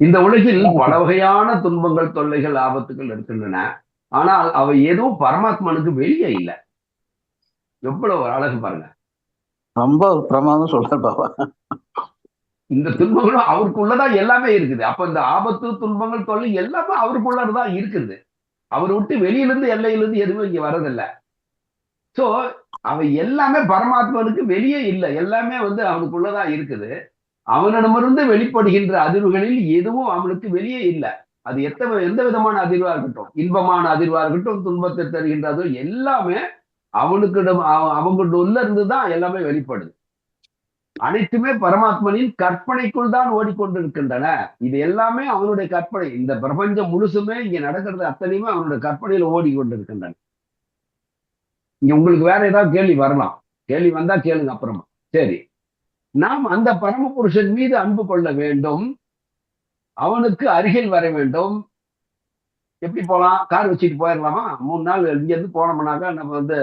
இந்த உலகில் பல வகையான துன்பங்கள் தொல்லைகள் ஆபத்துகள் இருக்கின்றன. ஆனால் அவை எதுவும் பரமாத்மனுக்கு வெளியே இல்லை. எவ்வளவு அழகு பாருங்க. ரொம்ப பிரமாதம் சொல்றாரு பாபா. இந்த துன்பங்களும் அவருக்குள்ளதான் எல்லாமே இருக்குது. அப்ப இந்த ஆபத்து துன்பங்கள் தொல்லை எல்லாமே அவருக்குள்ளதான் இருக்குது. அவர் விட்டு வெளியிலிருந்து எல்லையிலிருந்து எதுவும் இங்க வரதில்லை சோ அவை எல்லாமே பரமாத்மனுக்கு வெளியே இல்லை. எல்லாமே வந்து அவனுக்குள்ளதான் இருக்குது. அவனிடமிருந்து வெளிப்படுகின்ற அதிர்வுகளில் எதுவும் அவனுக்கு வெளியே இல்லை. அது எத்தனை எந்த விதமான அதிர்வா இருக்கட்டும். இன்பமான அதிர்வா இருக்கட்டும் துன்பத்தை தருகின்ற எல்லாமே அவனுக்கிடம் அவ- உள்ள இருந்துதான் எல்லாமே வெளிப்படுது. அனைத்துமே பரமாத்மனின் கற்பனைக்குள் தான் ஓடிக்கொண்டிருக்கின்றன. இது எல்லாமே அவனுடைய கற்பனை. இந்த பிரபஞ்சம் முழுசுமே இங்க நடக்கிறது அத்தனையுமே அவனுடைய கற்பனையில ஓடிக்கொண்டிருக்கின்றன. இங்க உங்களுக்கு வேற ஏதாவது கேள்வி வரலாம். கேள்வி வந்தா கேளுங்க அப்புறமா. சரி. நாம் அந்த பரமபுருஷன் மீது அன்பு கொள்ள வேண்டும். அவனுக்கு அருகில் வர வேண்டும். எப்படி போலாம்? கார் வச்சுட்டு போயிடலாமா மூணு நாள் இங்க இருந்து போனோம்னாக்கா நம்ம வந்து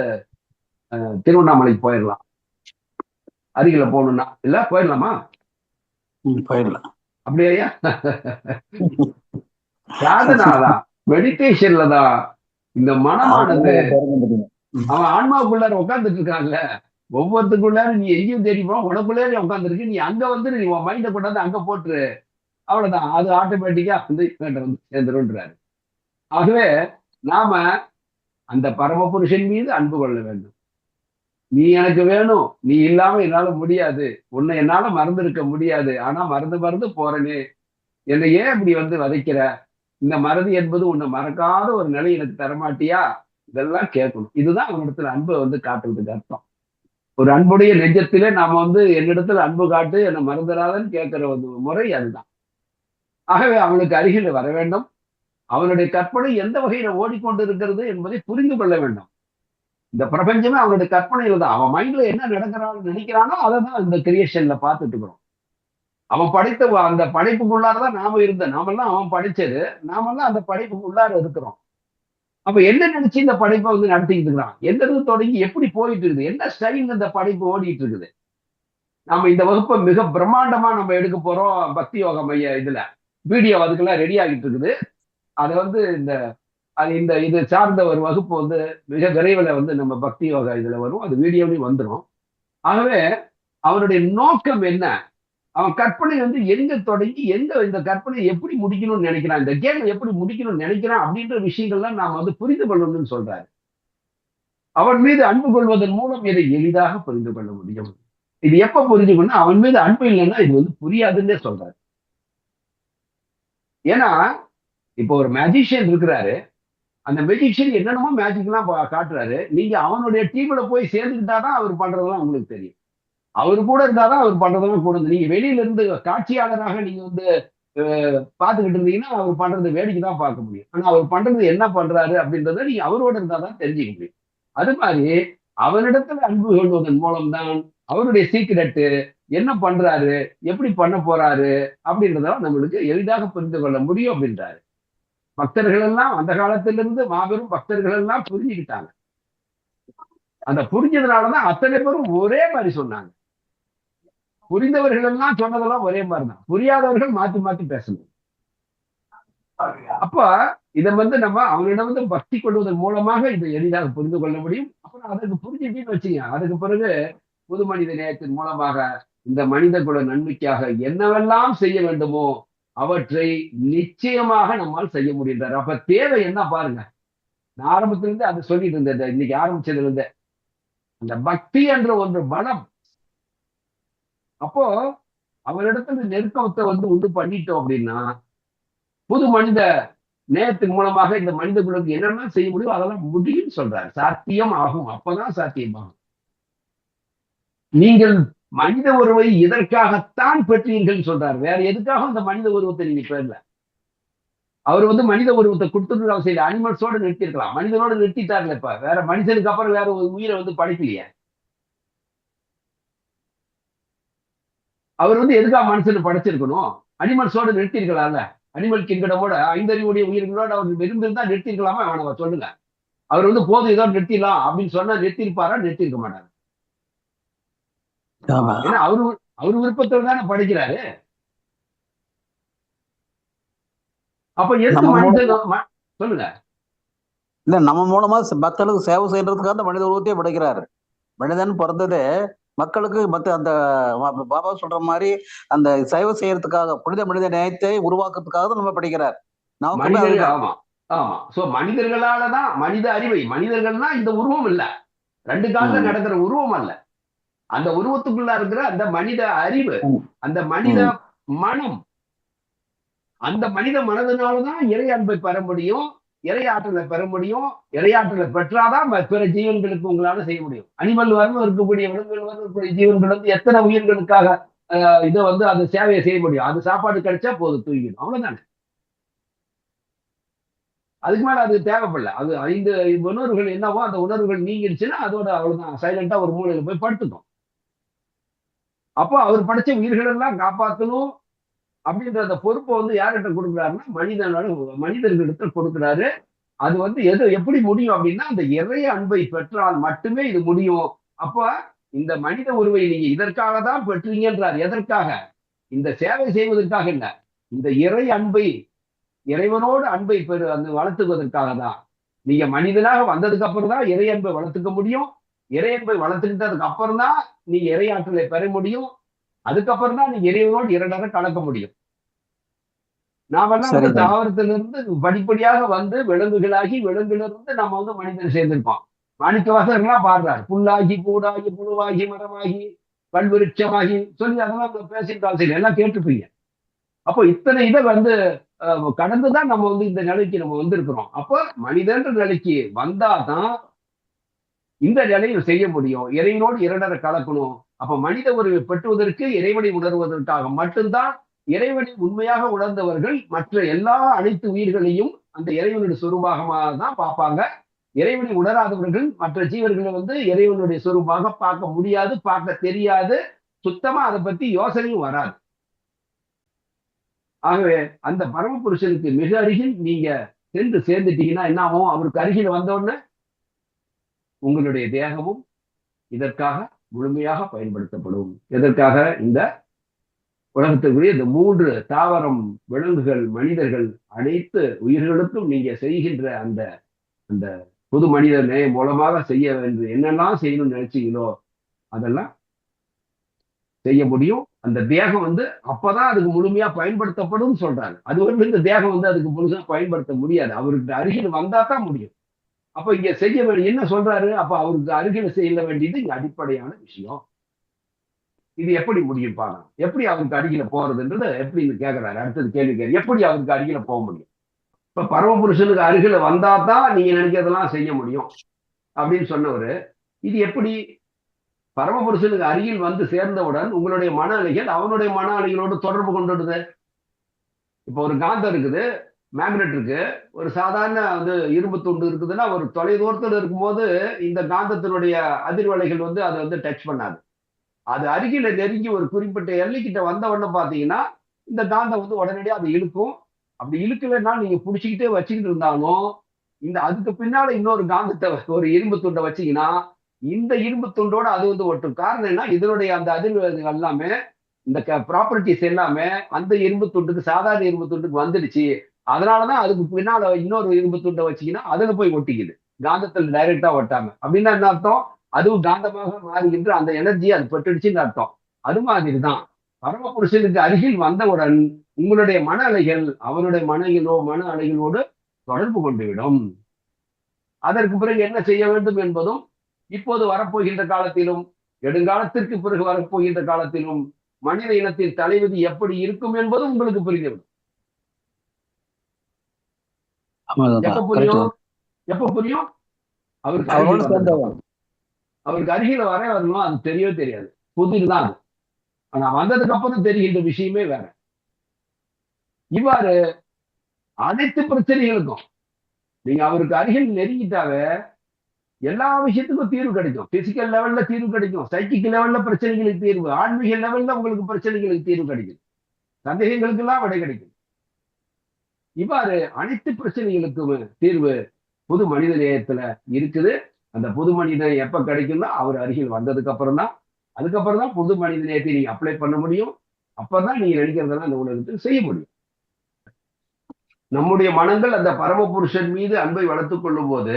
திருவண்ணாமலைக்கு போயிடலாம் அருகில போகணும்னா. இல்ல போயிடலாமா போயிடலாம் அப்படியா சாதனாதான் மெடிடேஷன்ல தான். இந்த மனமானது அவன் ஆன்மாவுக்குள்ளார உட்கார்ந்துட்டு இருக்கான்ல. ஒவ்வொருத்துக்குள்ளார நீ எங்கேயும் தெரியுமா உனக்குள்ளே நீ உட்காந்துருக்கு நீ அங்க வந்து நீ உன் மைண்டை கொண்டாந்து அங்க போட்டுரு. அவ்வளவுதான். அது ஆட்டோமேட்டிக்கா வந்து இவன்கிட்ட வந்து சேர்ந்துருன்றாரு. ஆகவே நாம அந்த பரமபுருஷன் மீது அன்பு கொள்ள வேண்டும். நீ எனக்கு வேணும். நீ இல்லாம என்னால முடியாது. உன்னை என்னால மறந்திருக்க முடியாது. ஆனா மறந்து மறந்து போறனே. என்னை ஏன் இப்படி வந்து வதைக்கிற? இந்த மறதி என்பது உன்னை மறக்காத ஒரு நிலை எனக்கு தரமாட்டியா? இதெல்லாம் கேட்கணும். இதுதான் அவனிடத்துல அன்பை வந்து காட்டுறதுக்கு அர்த்தம். ஒரு அன்புடைய நெஞ்சத்திலே நாம வந்து என்னிடத்துல அன்பு காட்டு என்னை மறந்துடாதன்னு கேட்கிற ஒரு முறை அதுதான். ஆகவே அவனுக்கு அருகில் வர வேண்டும். அவனுடைய கற்பனை எந்த வகையில ஓடிக்கொண்டு இருக்கிறது என்பதை புரிந்து கொள்ள வேண்டும். இந்த பிரபஞ்சமே அவனுடைய கற்பனையில தான். அவன் மைண்ட்ல என்ன நடக்கிறான்னு நினைக்கிறானோ அதை தான் இந்த கிரியேஷன்ல பார்த்துட்டு இருக்கிறோம். அவன் படைத்த அந்த படைப்புக்குள்ளாரதான் நாம இருந்த நாமெல்லாம் அவன் படைச்சது நாமெல்லாம் அந்த படைப்புக்குள்ளார இருக்கிறோம். அப்ப என்ன நினைச்சு இந்த படைப்பை வந்து நடத்திக்கிட்டு இருக்கிறான் எந்த இருந்து தொடங்கி எப்படி போயிட்டு இருக்குது என்ன ஸ்டைல் இந்த படைப்பு ஓடிட்டு இருக்குது நம்ம இந்த வகுப்பை மிக பிரம்மாண்டமா நம்ம எடுக்க போறோம் பக்தி யோக மைய இதுல. வீடியோ அதுக்கெல்லாம் ரெடி ஆகிட்டு இருக்குது அதை வந்து இந்த அது இந்த இது சார்ந்த ஒரு வகுப்பு வந்து மிக விரைவில் வந்து நம்ம பக்தி யோகா இதுல வரும். அது வீடியோலையும் வந்துடும் ஆகவே அவனுடைய நோக்கம் என்ன? அவன் கற்பனை வந்து எங்க தொடங்கி எங்க இந்த கற்பனை எப்படி முடிக்கணும்னு நினைக்கிறான்? இந்த கேம் எப்படி முடிக்கணும்னு நினைக்கிறான் அப்படின்ற விஷயங்கள்லாம் நாம் வந்து புரிந்து கொள்ளணும்னு சொல்றாரு. அவன் மீது அன்பு கொள்வதன் மூலம் இதை எளிதாக புரிந்து கொள்ள முடியும். இது எப்ப புரிஞ்சுக்கணும் அவன் மீது அன்பு இல்லைன்னா இது வந்து புரியாதுன்னே சொல்றாரு. ஏன்னா இப்போ ஒரு மேஜிஷியன் இருக்கிறாரு. அந்த மெஜிஷியன் என்னென்னமோ மேஜிக்லாம் எல்லாம் காட்டுறாரு. நீங்க அவனுடைய டீம்ல போய் சேர்ந்துக்கிட்டாதான் அவர் பண்றதெல்லாம் உங்களுக்கு தெரியும். அவர் கூட இருந்தாதான் அவர் பண்றதெல்லாம் கூட நீங்க வெளியில இருந்து காட்சியாளராக நீங்க வந்து அஹ், பார்த்துக்கிட்டு இருந்தீங்கன்னா அவர் பண்றது வேடிக்கை தான் பார்க்க முடியும். ஆனா அவர் பண்றது என்ன பண்றாரு அப்படின்றத நீங்க அவரோட இருந்தாதான் தெரிஞ்சுக்க முடியும். அது மாதிரி அவரிடத்துல அன்பு கொள்வதன் மூலம்தான் அவருடைய சீக்கிரட்டு என்ன பண்றாரு எப்படி பண்ண போறாரு அப்படின்றதெல்லாம் நம்மளுக்கு எளிதாக புரிந்து கொள்ள முடியும் அப்படின்றாரு. பக்தர்கள் எல்லாம் அந்த காலத்திலிருந்து மாபெரும் பக்தர்கள் எல்லாம் புரிஞ்சுக்கிட்டாங்க. அந்த புரிஞ்சதுனாலதான் அத்தனை பேரும் ஒரே மாதிரி சொன்னாங்க. புரிந்தவர்கள் எல்லாம் சொன்னதெல்லாம் ஒரே மாதிரி தான் புரியாதவர்கள் மாத்தி மாத்தி பேசணும். அப்ப இதை வந்து நம்ம அவனிடம் வந்து பக்தி கொள்வதன் மூலமாக இதை எளிதாக புரிந்து கொள்ள முடியும். அப்புறம் அதுக்கு புரிஞ்சுட்டீங்கன்னு வச்சுங்க அதுக்கு பிறகு புது மனித நேயத்தின் மூலமாக இந்த மனித குல நன்மைக்காக என்னவெல்லாம் செய்ய வேண்டுமோ அவற்றை நிச்சயமாக நம்மால் செய்ய முடிகின்றார் அப்ப தேவை என்ன பாருங்க. நான் ஆரம்பத்திலிருந்து அதை சொல்லிட்டு இருந்தேன். இன்னைக்கு ஆரம்பிச்சதுல இருந்தே. அந்த பக்தி என்ற ஒன்று பலம் அப்போ அவரிடத்துல நெருக்கத்தை வந்து உண்டு பண்ணிட்டோம் அப்படின்னா புது மனித நேயத்தின் மூலமாக இந்த மனித குலத்துக்கு என்னென்ன செய்ய முடியும் அதெல்லாம் முடியும்னு சொல்றாரு. சாத்தியம் ஆகும். அப்பதான் சாத்தியமாகும் நீங்கள் மனித உருவை இதற்காகத்தான் பெற்றீர்கள் சொல்றார். வேற எதுக்காக இந்த மனித உருவத்தை நீங்க பெறல? அவர் வந்து மனித உருவத்தை கொடுத்துட்டு அவர் அனிமல்ஸோட நிறுத்திருக்கலாம் மனிதனோட நிறுத்திட்டார்ல இப்ப. வேற மனுஷனுக்கு அப்புறம் வேற ஒரு உயிரை வந்து படைக்கலையே. அவர் வந்து எதுக்காக மனுஷனை படைச்சிருக்கணும்? அனிமல்ஸோட நிறுத்திருக்கலாம்ல அனிமல் கிங்கடமோட ஐந்தறிவுடைய உயிர்களோட அவர் இருந்திருந்தா நிறுத்திருக்கலாமா வேணாம் சொல்லுங்க. அவர் வந்து போதும் ஏதோ நிறுத்திடலாம் அப்படின்னு சொன்னா நிறுத்திருப்பாரா நிறுத்திருக்க மாட்டார். ஏன்னா அவரு அவர் விருப்பத்துல தானே படிக்கிறாரு. அப்ப எதுக்கு மனிதன் சொல்லுங்க. இல்ல நம்ம மூலமா மக்களுக்கு சேவை செய்யறதுக்காக மனித உருவத்தையே படைக்கிறாரு. மனிதன் பிறந்ததே மக்களுக்கு மத்த அந்த பாபா சொல்ற மாதிரி அந்த சேவை செய்யறதுக்காக புனித மனித நேயத்தை உருவாக்குறதுக்காக தான் நம்ம படிக்கிறார். ஆமா ஆமா. சோ மனிதர்களாலதான் மனித அறிவை மனிதர்கள்னா இந்த உருவம் இல்ல. ரெண்டு கால்ல ம். நடக்கிற உருவம் அல்ல. அந்த உருவத்துக்குள்ள இருக்கிற அந்த மனித அறிவு. அந்த மனித மனம் அந்த மனித மனதினாலதான் இறை அன்பை பெற முடியும். இலையாற்றலை பெற முடியும் இலையாற்றலை பெற்றாதான் பிற ஜீவன்களுக்கு உங்களால செய்ய முடியும். அனிமல் வரும் இருக்கக்கூடிய விலங்குகள் வரும் இருக்கக்கூடிய ஜீவன்கள் வந்து எத்தனை உயிர்களுக்காக அஹ், இதை வந்து அந்த சேவையை செய்ய முடியும்? அது சாப்பாடு கிடைச்சா போதும் தூங்கிடும். அவ்வளவுதானே? அதுக்கு மேல அது தேவைப்படல. அது ஐந்து உணர்வுகள் என்னவோ அந்த உணர்வுகள் நீங்கிடுச்சுன்னா அதோட அவ்வளவுதான். சைலண்டா ஒரு மூலையில போய் படுத்துக்கும். அப்போ அவர் படைச்ச உயிர்களெல்லாம் காப்பாற்றணும் அப்படின்ற அந்த பொறுப்பை வந்து யார்கிட்ட கொடுக்குறாருன்னா மனிதனோட மனிதர்களிடத்தில் கொடுக்குறாரு. அது வந்து எது எப்படி முடியும் அப்படின்னா அந்த இறைய அன்பை பெற்றால் மட்டுமே இது முடியும். அப்ப இந்த மனித உருவை நீங்க இதற்காக தான் பெற்றீங்கன்றார். எதற்காக? இந்த சேவை செய்வதற்காக இல்ல. இந்த இறை அன்பை இறைவனோடு அன்பை பெரு அந்த வளர்த்துவதற்காக தான். நீங்க மனிதனாக வந்ததுக்கு அப்புறம் தான் இறை அன்பை வளர்த்துக்க முடியும். இறை அன்பை வளர்த்துக்கிட்டதுக்கு அப்புறம் தான் நீங்க இறையாற்றலை பெற முடியும். அதுக்கப்புறம் தான் நீங்க இறைவனோடு இரண்டரை கலக்க முடியும். நாமெல்லாம் வந்து. தாவரத்திலிருந்து படிப்படியாக வந்து விலங்குகளாகி விலங்கிலிருந்து நம்ம வந்து மனிதன் சேர்ந்திருப்போம். மாணிக்க வாசகர்லாம் பாடுறாரு. புல்லாகி பூடாகி புழுவாகி மரமாகி பல்விருட்சமாகி சொல்லி அதெல்லாம் பேசிட்டு சரி எல்லாம் கேட்டுப்பீங்க. அப்போ இத்தனை இதை வந்து கடந்துதான் நம்ம வந்து இந்த நிலைக்கு நம்ம வந்திருக்கிறோம். அப்போ மனிதன்ற நிலைக்கு வந்தாதான் இந்த நிலையில் செய்ய முடியும். இறைவனோடு இரண்டரை கலக்கணும். அப்ப மனித உறவை பெற்றுவதற்கு இறைவனை உணர்வதற்காக மட்டும்தான் இறைவனை உண்மையாக உணர்ந்தவர்கள் மற்ற எல்லா அனைத்து உயிர்களையும் அந்த இறைவனுடைய சுரூபமாக தான் பார்ப்பாங்க. இறைவனை உணராதவர்கள் மற்ற ஜீவர்களை வந்து இறைவனுடைய சுரூபமாக பார்க்க முடியாது பார்க்க தெரியாது. சுத்தமா அதை பத்தி யோசனையும் வராது. ஆகவே அந்த பரமபுருஷனுக்கு மிக அருகில் நீங்க சென்று சேர்ந்துட்டீங்கன்னா என்ன ஆகும் அவருக்கு அருகில் வந்த உடனே உங்களுடைய தேகமும் இதற்காக முழுமையாக பயன்படுத்தப்படும். எதற்காக? இந்த உலகத்துக்குரிய இந்த மூன்று தாவரம் விலங்குகள் மனிதர்கள் அனைத்து உயிர்களுக்கும் நீங்க செய்கின்ற அந்த அந்த புது மனித நேயம் மூலமாக செய்ய வேண்டும் என்னெல்லாம் செய்யணும்னு நினைச்சீங்களோ அதெல்லாம் செய்ய முடியும். அந்த தேகம் வந்து அப்பதான் அதுக்கு முழுமையா பயன்படுத்தப்படும் சொல்றாங்க. அது வந்து இந்த தேகம் வந்து அதுக்கு முழுசா பயன்படுத்த முடியாது. அவருக்கு அருகில் வந்தா தான் முடியும். அப்ப இங்க செய்ய வேண்டிய என்ன சொல்றாரு? அப்ப அவருக்கு அருகில் செய்ய வேண்டியது இங்க அடிப்படையான விஷயம். இது எப்படி முடியும் பாருங்க. எப்படி அவருக்கு அருகில போறதுன்றது எப்படி கேக்குறாரு? அடுத்தது கேள்வி கேள்வி எப்படி அவருக்கு அருகில போக முடியும்? இப்ப பரமபுருஷனுக்கு அருகில வந்தா தான் நீங்க நினைக்கிறதெல்லாம் செய்ய முடியும். அப்படின்னு சொன்னவரு இது எப்படி? பரமபுருஷனுக்கு அருகில் வந்து சேர்ந்தவுடன் உங்களுடைய மன அலைகள் அவனுடைய மன அலைகளோடு தொடர்பு கொண்டுடுது. இப்போ ஒரு காந்தம் இருக்குது. மேக்னெட் இருக்கு. ஒரு சாதாரண வந்து இரும்பு துண்டு இருக்குதுன்னா ஒரு தொலை தூரத்தில் இருக்கும்போது இந்த காந்தத்தினுடைய அதிர்வலைகள் வந்து அதை வந்து டச் பண்ணாது. அது அருகில நெருங்கி ஒரு குறிப்பிட்ட எல்லைக்கிட்ட வந்த உடனே பார்த்தீங்கன்னா இந்த காந்தம் வந்து உடனடியாக அதை இழுக்கும். அப்படி இழுக்கலைன்னா நீங்க பிடிச்சிக்கிட்டே வச்சுக்கிட்டு இருந்தாலும் இந்த அதுக்கு பின்னால இன்னொரு காந்தத்தை ஒரு இரும்பு துண்டை வச்சீங்கன்னா இந்த இரும்பு துண்டோட அது வந்து ஒட்டும். காரணம் என்ன இதனுடைய அந்த அதிர்வு எல்லாமே இந்த ப்ராப்பர்ட்டிஸ் எல்லாமே அந்த இரும்பு துண்டுக்கு சாதாரண இரும்பு துண்டுக்கு வந்துடுச்சு. அதனாலதான் அதுக்கு பின்னால இன்னொரு இரும்பு துண்டை வச்சீங்கன்னா அதுல போய் ஒட்டிக்குது. காந்தத்தில் டைரக்டா ஒட்டாம. அப்படின்னா என்ன அர்த்தம்? அதுவும் காந்தமாக மாறுகின்ற அந்த எனர்ஜியை அது பெற்றுடுச்சுன்னு அர்த்தம். அது மாதிரிதான். பரமபுருஷனுக்கு அருகில் வந்தவுடன் உங்களுடைய மன அலைகள் அவனுடைய மனையிலோ மன அலைகளோடு தொடர்பு கொண்டுவிடும். அதற்கு பிறகு என்ன செய்ய வேண்டும் என்பதும் இப்போது வரப்போகின்ற காலத்திலும் எடுங்காலத்திற்கு பிறகு வரப்போகின்ற காலத்திலும் மனித இனத்தின் தலைவிதி எப்படி இருக்கும் என்பதும் உங்களுக்கு புரிந்துவிடும். எப்ப புரியும்? எப்ப புரியும்? அவருக்கு அவருக்கு அருகில வர வரணும்? அது தெரியவே தெரியாது. புதிர்தான் அது. ஆனா வந்ததுக்கு அப்புறம் தெரிகின்ற விஷயமே வேற. இவ்வாறு அனைத்து பிரச்சனைகளுக்கும் நீங்க அவருக்கு அருகில் நெருங்கிட்டாவே எல்லா விஷயத்துக்கும் தீர்வு கிடைக்கும். பிசிக்கல் லெவல்ல தீர்வு கிடைக்கும். சைக்கிக் லெவல்ல பிரச்சனைகளுக்கு தீர்வு. ஆன்மீக லெவல்ல உங்களுக்கு பிரச்சனைகளுக்கு தீர்வு கிடைக்கும். சந்தேகங்களுக்கு எல்லாம் விடை கிடைக்கும். இவ்வாறு அனைத்து பிரச்சனைகளுக்கும் தீர்வு புது மனித நேயத்துல இருக்குது. அந்த புது மனிதன் எப்ப கிடைக்கும்னா அவர் அருகில் வந்ததுக்கு அப்புறம் தான் அதுக்கப்புறம் தான் புது மனித நேயத்தை நீங்க அப்ளை பண்ண முடியும். அப்பதான் நீங்க நினைக்கிறதெல்லாம் அந்த உலகத்தில் செய்ய முடியும். நம்முடைய மனங்கள் அந்த பரமபுருஷன் மீது அன்பை வளர்த்துக் கொள்ளும் போது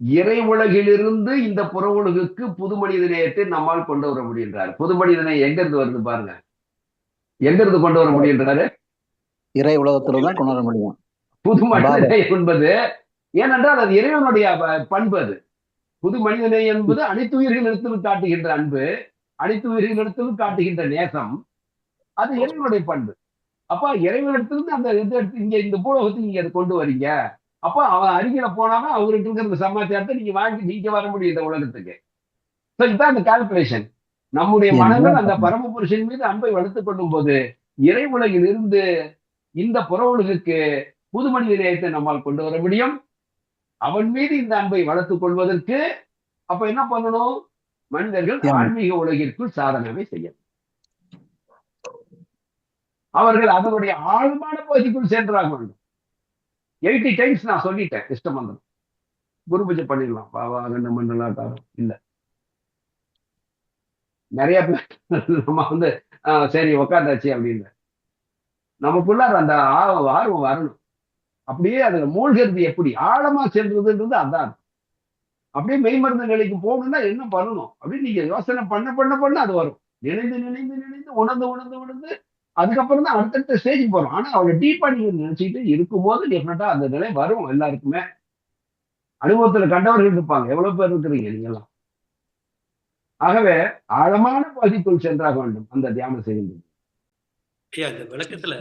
இறை உலகிலிருந்து இந்த புற உலகுக்கு புது மனித நேயத்தை நம்மால் கொண்டு வர முடிகின்றார் புது மனித நேயம் வருது பாருங்க. எங்க இருந்து கொண்டு வர முடிகின்றாரு இறை உலகத்துல தான் கொண்டு வர முடியும். புது மனித பாபா. நேயம் என்பது ஏனென்றால் அது இறைவனுடைய பண்பு அது. புது மனித நேயம் என்பது அனைத்து உயிர்களிடத்திலும் காட்டுகின்ற அன்பு அனைத்து உயிர்களிடத்திலும் காட்டுகின்ற நேசம். அது இறைவனுடைய பண்பு. அப்ப இறைவனிடத்திலிருந்து அந்த இது இங்க இந்த பூலோகத்துக்கு நீங்க அதை கொண்டு வரீங்க. அப்ப அவன் அருகில போனாதான் அவர்கிட்ட இருக்கிற சமாச்சாரத்தை நீங்க வாங்கி நீங்க வர முடியும் இந்த உலகத்துக்கு. இதுதான் அந்த கால்குலேஷன் நம்முடைய மனங்கள் அந்த பண்ண- பரமபுருஷன் மீது அன்பை வளர்த்துக் கொள்ளும் போது இறை உலகில் இருந்து இந்த புற உலகுக்கு புது மனித நேயத்தை நம்மால் கொண்டு வர முடியும். அவன் மீது இந்த அன்பை வளர்த்துக் கொள்வதற்கு அப்ப என்ன பண்ணணும்? மனிதர்கள். ஆன்மீக உலகிற்குள் சாதனமே செய்ய அவர்கள் அதனுடைய ஆழமான பகுதிக்குள் சென்றாக வேண்டும் எயிட்டி டைம்ஸ் நான் சொல்லிட்டேன் இஷ்டமந்தம் குரு பூஜை பண்ணிடலாம். பாவா கண்ட மண்டலாக்காரம் இல்ல. நிறைய பேர் நம்ம வந்து சரி உக்காந்தாச்சு அப்படின்னு நமக்குள்ள அந்த ஆர்வம் வரணும். அப்படியே அதுல மூழ்கிறது எப்படி? ஆழமா செல்றதுன்றது அதான். அப்படியே மெய்மருந்த நிலைக்கு போகணும்னா என்ன பண்ணணும்? அப்படின்னு நீங்க யோசனை பண்ண பண்ண பண்ண அது வரும். நினைந்து நினைந்து நினைந்து உணர்ந்து உணர்ந்து உணர்ந்து அதுக்கப்புறம் தான் அடுத்தடுத்த ஸ்டேஜ் போறோம். ஆனா அவளை டீப்பா நீங்க நினைச்சிட்டு இருக்கும்போது டெஃபினட்டா அந்த நிலை வரும் எல்லாருக்குமே. அனுபவத்துல கண்டவர்கள் இருப்பாங்க. எவ்வளவு பேர் இருக்கிறீங்க நீங்க எல்லாம் ஆகவே ஆழமான பகுதிக்குள் சென்றாக வேண்டும் அந்த தியானம் செய்கின்றது ஐயா இந்த விளக்கத்துல.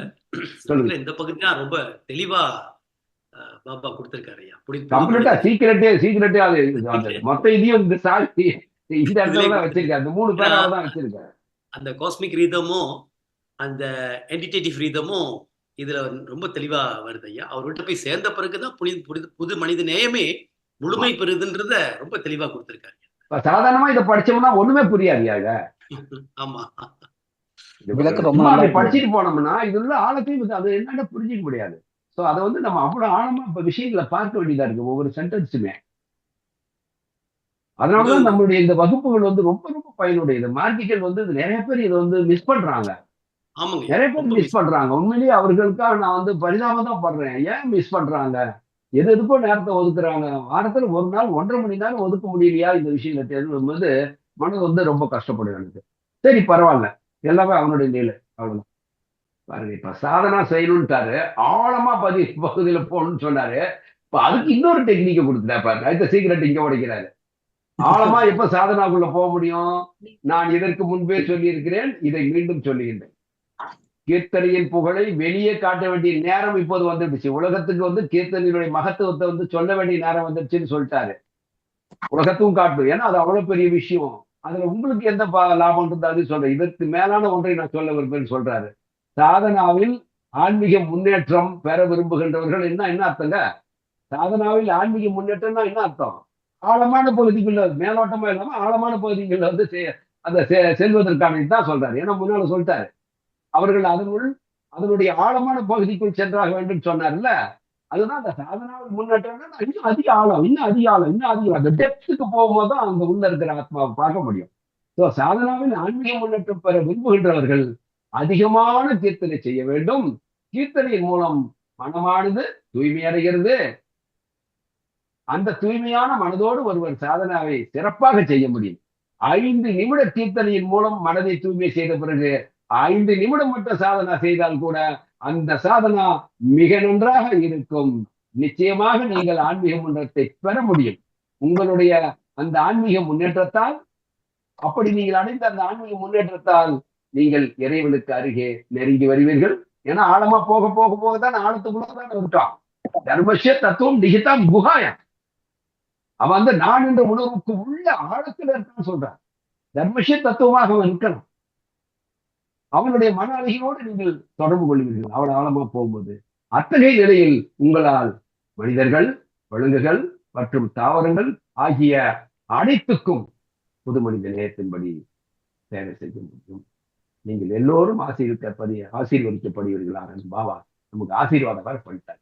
இந்த பகுதி தான் ரொம்ப தெளிவா பாபா கொடுத்திருக்காரு ஐயா. கம்ப்ளீட்டா. சீக்கிரட்டே சீக்கிரட்டே அது மொத்த இதையும் இந்த சாட்சி இந்த இடத்துல வச்சிருக்காரு. அந்த மூணு பேரால தான் வச்சிருக்காரு. அந்த காஸ்மிக் ரீதமும் அந்த என்டிடேட்டிவ் ரீதமும் இதுல ரொம்ப தெளிவா வருது ஐயா. அவர்கிட்ட போய் சேர்ந்த பிறகுதான் புனித புனித புது மனித நேயமே முழுமை பெறுதுன்றத ரொம்ப தெளிவா கொடுத்திருக்காரு சாதாரணமா இதை படிச்சோம்னா ஒண்ணுமே புரியாது ஆமா. ரொம்ப. படிச்சுட்டு போனோம்னா இது உள்ள ஆழத்தையும் அது என்னன்னு புரிஞ்சுக்க முடியாது. சோ அதை வந்து நம்ம அவ்வளவு ஆழமா இப்ப விஷயங்களை பார்க்க வேண்டியதா இருக்கு ஒவ்வொரு சென்டென்ஸுமே அதனாலதான் நம்மளுடைய இந்த வகுப்புகள் வந்து ரொம்ப ரொம்ப பயனுடையது. மார்க்கிகள் வந்து நிறைய பேர் இதை வந்து மிஸ் பண்றாங்க. ஆமாங்க. நிறைய பேர் மிஸ் பண்றாங்க. உண்மையிலேயே அவர்களுக்காக நான் வந்து பரிதாபம் தான் படுறேன். ஏன் மிஸ் பண்றாங்க? எது எதுக்கோ நேரத்தை ஒதுக்குறாங்க. வாரத்துல ஒரு நாள் ஒன்றரை மணி நேரம் ஒதுக்க முடியலையா இந்த விஷயங்களை தெரியும் போது மனது வந்து ரொம்ப கஷ்டப்படும் எனக்கு. சரி பரவாயில்ல. எல்லாமே அவனுடைய நிலை. அவ்வளவுதான் பாருங்க இப்ப சாதனா செய்யணும்ட்டாரு. ஆழமா பதி பகுதியில போகணும்னு சொன்னாரு. இப்ப அதுக்கு இன்னொரு டெக்னிக்கை கொடுத்துட்டா பாருங்க அடுத்த சீக்கிரட் இங்க உடைக்கிறாரு. ஆழமா எப்ப சாதனாக்குள்ள போக முடியும்? நான் இதற்கு முன்பே சொல்லியிருக்கிறேன். இதை மீண்டும் சொல்லுகின்றேன். கீர்த்தனையின் புகழை வெளியே காட்ட வேண்டிய நேரம் இப்போது வந்துடுச்சு. உலகத்துக்கு வந்து கீர்த்தனையுடைய மகத்துவத்தை வந்து சொல்ல வேண்டிய நேரம் வந்துடுச்சுன்னு சொல்லிட்டாரு. உலகத்துக்கும் காட்டும். ஏன்னா அது அவ்வளவு பெரிய விஷயம். அதுல உங்களுக்கு எந்த லாபம் லாபம் இருந்தாலும் சொல்றேன். இதற்கு மேலான ஒன்றை நான் சொல்ல விரும்புகிறேன் சொல்றாரு. சாதனாவில் ஆன்மீக முன்னேற்றம் பெற விரும்புகின்றவர்கள் என்ன என்ன அர்த்தங்க? சாதனாவில் ஆன்மீக முன்னேற்றம்னா என்ன அர்த்தம்? ஆழமான பகுதிக்குள்ள மேலோட்டமா இல்லாம ஆழமான பகுதிக்குள்ள வந்து அந்த செ- செல்வதற்கான இதுதான் சொல்றாரு. ஏன்னா முன்னால சொல்லிட்டாரு. அவர்கள் அதனுள் அதனுடைய ஆழமான பகுதிக்குள் சென்றாக வேண்டும் சொன்னார்ல. அதுதான் அந்த சாதனாவில் முன்னேற்றம்னா இன்னும் அதிக ஆழம் இன்னும் அதிக ஆழம் இன்னும் அதிக அந்த டெப்த்துக்கு போகும்போது தான் அங்க உள்ள இருக்கிற ஆத்மாவை பார்க்க முடியும். ஸோ சாதனாவில் ஆன்மீக முன்னேற்றம் பெற விரும்புகின்றவர்கள் அதிகமான கீர்த்தனை செய்ய வேண்டும். கீர்த்தனையின் மூலம் மனமானது தூய்மையடைகிறது அந்த தூய்மையான மனதோடு ஒருவர் சாதனாவை சிறப்பாக செய்ய முடியும். ஐந்து நிமிட கீர்த்தனையின் மூலம் மனதை தூய்மை செய்த பிறகு ஐந்து நிமிடம் மட்டும் சாதனா செய்தால் கூட அந்த சாதனா மிக நன்றாக இருக்கும். நிச்சயமாக நீங்கள் ஆன்மீக முன்னேற்றத்தை பெற முடியும். உங்களுடைய அந்த ஆன்மீக முன்னேற்றத்தால் அப்படி நீங்கள் அடைந்த அந்த ஆன்மீக முன்னேற்றத்தால் நீங்கள் இறைவனுக்கு அருகே நெருங்கி வருவீர்கள். ஏன்னா ஆழமா போக போக போக தான் ஆழத்துக்குள்ளதான் விட்டான் தர்மசிய தத்துவம் நிகிதம் குகாயம் அவன் வந்து நான் என்ற உணர்வுக்கு உள்ள ஆழத்தில் இருக்கான்னு சொல்றான். தர்மசிய தத்துவமாக அவன் இருக்கணும். அவனுடைய மன அழகியோடு நீங்கள் தொடர்பு கொள்வீர்கள். அவன் ஆழமா போகும்போது அத்தகைய நிலையில் உங்களால் மனிதர்கள் விலங்குகள் மற்றும் தாவரங்கள் ஆகிய அனைத்துக்கும் புது மனித நேயத்தின்படி சேவை செய்ய முடியும். நீங்கள் எல்லோரும் ஆசீர்வதிக்கப்படி ஆசீர்வதிக்கப்படுவீர்களாக பாபா நமக்கு ஆசீர்வாதம் பண்ணிட்டார்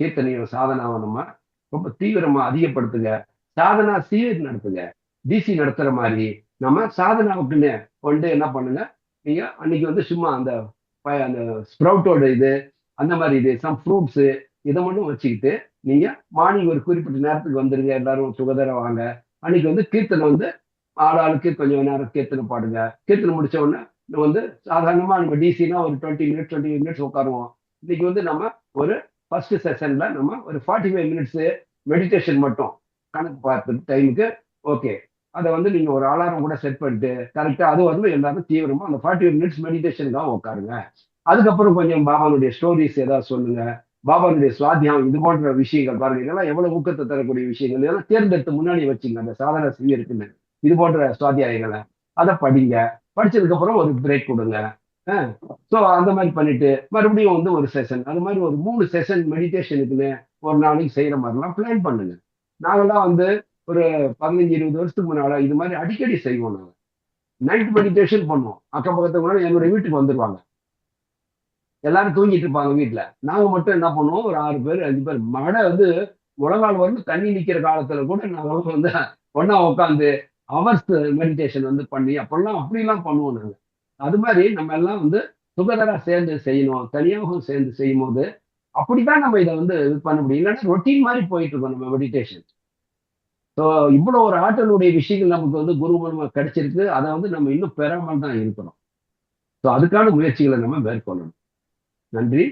கீர்த்தனையும் சாதனாவை நம்ம ரொம்ப தீவிரமா அதிகப்படுத்துங்க. சாதனா சீர் நடத்துங்க. டிசி நடத்துற மாதிரி நம்ம சாதனை அப்படின்னு கொண்டு என்ன பண்ணுங்க? நீங்க அன்னைக்கு வந்து சும்மா அந்த ப- அந்த ஸ்ப்ரவுட்டோட இது அந்த மாதிரி இது சம் ஃப்ரூட்ஸு இதை மட்டும் வச்சுக்கிட்டு நீங்க மார்னிங் ஒரு குறிப்பிட்ட நேரத்துக்கு வந்துருங்க எல்லாரும் சுகாதாரம் வாங்க. அன்னைக்கு வந்து கீர்த்தனை வந்து ஆளாளுக்கு கொஞ்சம் நேரம் கீர்த்தனை பாடுங்க. கீர்த்தனை முடிச்ச உடனே நம்ம வந்து சாதாரணமா நம்ம டிசினா ஒரு டுவெண்ட்டி மினிட்ஸ் டுவெண்ட்டி மினிட்ஸ் உட்காருவோம். இன்னைக்கு வந்து நம்ம ஒரு ஃபர்ஸ்ட் செஷன்ல நம்ம ஒரு ஃபார்ட்டி ஃபைவ் மினிட்ஸ் மெடிடேஷன் மட்டும். கணக்கு பார்த்து டைமுக்கு ஓகே அதை வந்து நீங்க ஒரு அலாரம் கூட செட் பண்ணிட்டு கரெக்டா அது வந்து எல்லாரும் தீவிரமா அந்த ஃபார்ட்டி மினிட்ஸ் மெடிடேஷனுக்காக தான் உட்காருங்க. அதுக்கப்புறம் கொஞ்சம் பாபாவுடைய ஸ்டோரிஸ் ஏதாவது சொல்லுங்க. பாபாவுடைய சுவாத்தியம் இது போன்ற விஷயங்கள் பாருங்க. இதெல்லாம் எவ்வளவு ஊக்கத்தை தரக்கூடிய விஷயங்கள்? இதெல்லாம் தேர்ந்தெடுத்து முன்னாடி வச்சுங்க. அந்த சாதாரண செய்யறதுக்குன்னு இது போன்ற சுவாத்தியாயங்களை. அதை படிங்க. படிச்சதுக்கு அப்புறம் ஒரு பிரேக் கொடுங்க. ஸோ அந்த மாதிரி பண்ணிட்டு மறுபடியும் வந்து ஒரு செஷன் அது மாதிரி ஒரு மூணு செஷன் மெடிடேஷனுக்குன்னு ஒரு நாளைக்கு செய்யற மாதிரிலாம் பிளான் பண்ணுங்க. நாங்கெல்லாம் வந்து ஒரு பதினஞ்சு இருபது வருஷத்துக்கு முன்னால இது மாதிரி அடிக்கடி செய்வோம் நாங்கள் நைட் மெடிடேஷன் பண்ணுவோம். அக்கம் பக்கத்துக்கு முன்னாடி என்னுடைய வீட்டுக்கு வந்துருவாங்க. எல்லாரும் தூங்கிட்டு இருப்பாங்க வீட்டுல நாங்க மட்டும் என்ன பண்ணுவோம்? ஒரு ஆறு பேர் அஞ்சு பேர். மழை வந்து முழங்கால் வந்து தண்ணி நிக்கிற காலத்துல கூட நாங்க வந்து ஒன்னா உட்காந்து அவர்ஸ் மெடிடேஷன் வந்து பண்ணி அப்பெல்லாம் அப்படிலாம் பண்ணுவோம் நாங்க. அது மாதிரி நம்ம எல்லாம் வந்து சுகதரா சேர்ந்து செய்யணும். தனியாகவும் சேர்ந்து செய்யும் போது அப்படித்தான் நம்ம இதை வந்து இது பண்ண முடியும். இல்லைன்னா ரொட்டீன் மாதிரி போயிட்டு இருக்கோம் நம்ம மெடிடேஷன் ஸோ இவ்வளோ ஒரு ஆற்றலுடைய விஷயங்கள் நமக்கு வந்து குரு மூலமாக கிடைச்சிருக்கு. அதை வந்து நம்ம இன்னும் பெறாமல் தான் இருக்கிறோம் ஸோ அதுக்கான முயற்சிகளை நம்ம மேற்கொள்ளணும். நன்றி.